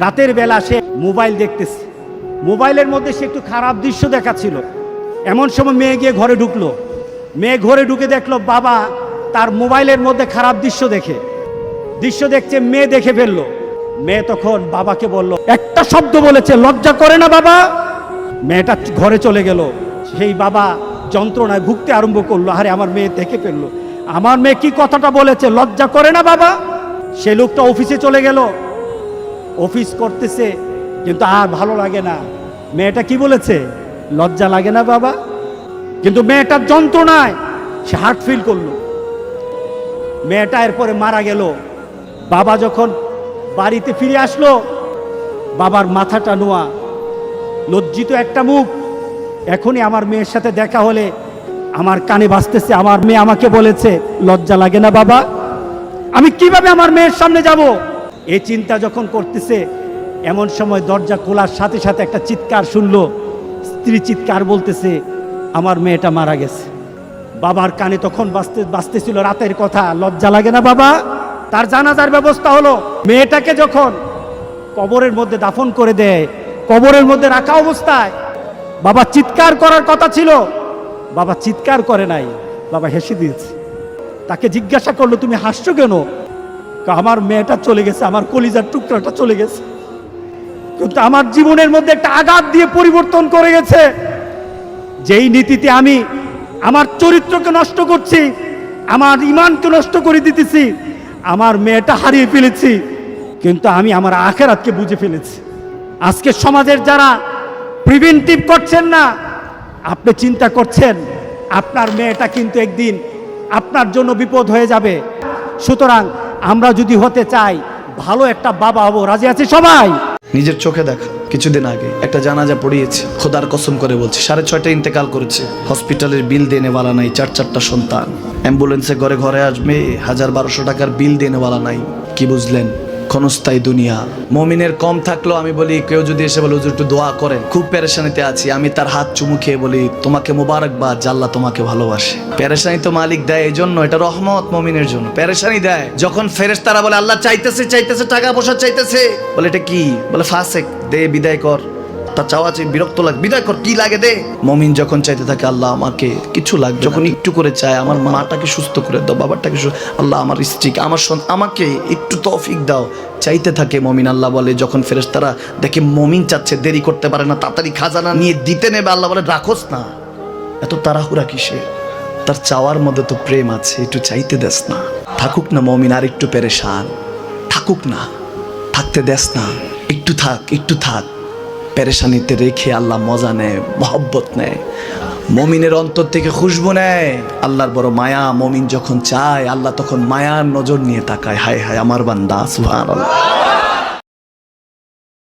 রাতের বেলা সে মোবাইল দেখতেছে। মোবাইলের মধ্যে সে একটু খারাপ দৃশ্য দেখাচ্ছিল। এমন সময় মেয়ে গিয়ে ঘরে ঢুকলো। মেয়ে ঘরে ঢুকে দেখল, বাবা, তার মোবাইলের মধ্যে খারাপ দৃশ্য দেখে। দৃশ্য দেখছে, মেয়ে দেখে ফেলল। মেয়ে তখন বাবাকে বলল, একটা শব্দ বলেছে, লজ্জা করে না বাবা? মেয়েটা ঘরে চলে গেল। সেই বাবা যন্ত্রণায় ভুগতে আরম্ভ করল, আরে, আমার মেয়ে দেখে ফেলল। আমার মেয়ে কি কথাটা বলেছে? লজ্জা করে না বাবা? সে লোকটা অফিসে চলে গেল। অফিস করতেছে, কিন্তু আর ভালো লাগে না। মেয়েটা কি বলেছে? লজ্জা লাগে না বাবা? কিন্তু মেয়েটার যন্ত্রণায় সে হার্ট ফিল করল। মেয়েটা এরপরে মারা গেল। বাবা যখন বাড়িতে ফিরে আসলো, বাবার মাথাটা নোয়া। লজ্জিত একটা মুখ। এখনই আমার মেয়ের সাথে দেখা হলে আমার কানে বাজতেছে, আমার মেয়ে আমাকে বলেছে, লজ্জা লাগে না বাবা? আমি কীভাবে আমার মেয়ের সামনে যাব? এই চিন্তা যখন করতেছে, এমন সময় দরজা খোলার সাথে সাথে একটা চিৎকার শুনল। স্ত্রী চিৎকার বলতেছে, আমার মেয়েটা মারা গেছে। বাবার কানে তখন বাঁচতে বাঁচতেছিল রাতের কথা। লজ্জা লাগে না বাবা? তার জানাজার ব্যবস্থা হলো, মেয়েটাকে যখন কবরের মধ্যে দাফন করে দেয়, কবরের মধ্যে রাখা অবস্থায়, বাবা চিৎকার করার কথা ছিল। বাবা চিৎকার করে নাই, বাবা হেসে দিয়েছে। তাকে জিজ্ঞাসা করল, তুমি হাসছো কেন? আমার মেয়েটা চলে গেছে, আমার কলিজার টুকরাটা চলে গেছে। কিন্তু আমার জীবনের মধ্যে একটা আঘাত দিয়ে পরিবর্তন করে গেছে। যেই নীতিতে আমি আমার চরিত্রকে নষ্ট করছি, আমার ইমানকে নষ্ট করে দিতেছি, আমার মেয়েটা হারিয়ে ফেলেছি, কিন্তু আমি আমার আখের আখেরাতকে বুঝে ফেলেছি। আজকে সমাজের যারা প্রিভেন্টিভ করছেন না, আপনি চিন্তা করছেন, আপনার মেয়েটা কিন্তু একদিন আপনার জন্য বিপদ হয়ে যাবে। সুতরাং আমরা যদি হতে চাই, ভালো একটা বাবা হব। রাজি আছে সবাই? নিজের চোখে দেখা, কিছুদিন আগে একটা জানাজা পড়িয়েছে। খোদার কসম করে বলছে, সাড়ে ছয়টা ইন্তেকাল করেছে। হসপিটালের বিল দেনেওয়ালা নাই চার চারটা সন্তান। অ্যাম্বুলেন্সে ঘরে ঘরে আসবে, হাজার বারোশো টাকার বিল দেনেওয়ালা নাই। কি বুঝলেন? ক্ষণস্থায়ী দুনিয়া। মমিনের কম থাকলেও আমি বলি, কেউ যদি এসে বলে, হুজুর, একটু দোয়া করেন। খুব পেরেশানিতে আছি। আমি তার হাত চুমু খেয়ে বলি, তোমাকে মোবারকবাদ জাল্লা তোমাকে ভালোবাসে। পেরেশানি তো মালিক দেয় এই জন্য এটা রহমত মমিনের জন্য। পেরেশানি দেয়। যখন ফেরেস তারা বলে, আল্লাহ চাইতেছে চাইতেছে, টাকা পয়সা চাইতেছে। বলে, এটা কি? বলে, ফাসেক, দে, বিদায় কর। তার চাওয়া চাই বিরক্ত লাগে, বিদায় কর, কি লাগে দে? মমিন যখন চাইতে থাকে, আল্লাহ আমাকে কিছু লাগবে যখন একটু করে চায়, আমার মাটাকে সুস্থ করে দাও, বাবারটাকে আল্লাহ আমার স্ত্রীকে, আমার আমাকে একটু তৌফিক দাও। চাইতে থাকে মমিন, আল্লাহ বলে, যখন ফেরেশতারা দেখে মমিন চাচ্ছে, দেরি করতে পারে না, তাড়াতাড়ি খাজানা নিয়ে দিতে নেবে, আল্লাহ বলে, রাখোস না। এত তাড়াহুড়া কিসে তার চাওয়ার মধ্যে তো প্রেম আছে, একটু চাইতে দেস না। থাকুক না মমিন, আর একটু পেরেশান। থাকুক না, থাকতে দেস না। একটু থাক একটু থাক। পেরেশানিতে রেখে আল্লাহ মজা নেয়, মহব্বত নেয়। মমিনের অন্তর থেকে খুশবু নেয়। আল্লাহর বড় মায়া, মমিন যখন চায়, আল্লাহ তখন মায়ার নজর নিয়ে তাকায়। হায় হায়, আমার বান্দা, সুবহানাল্লাহ।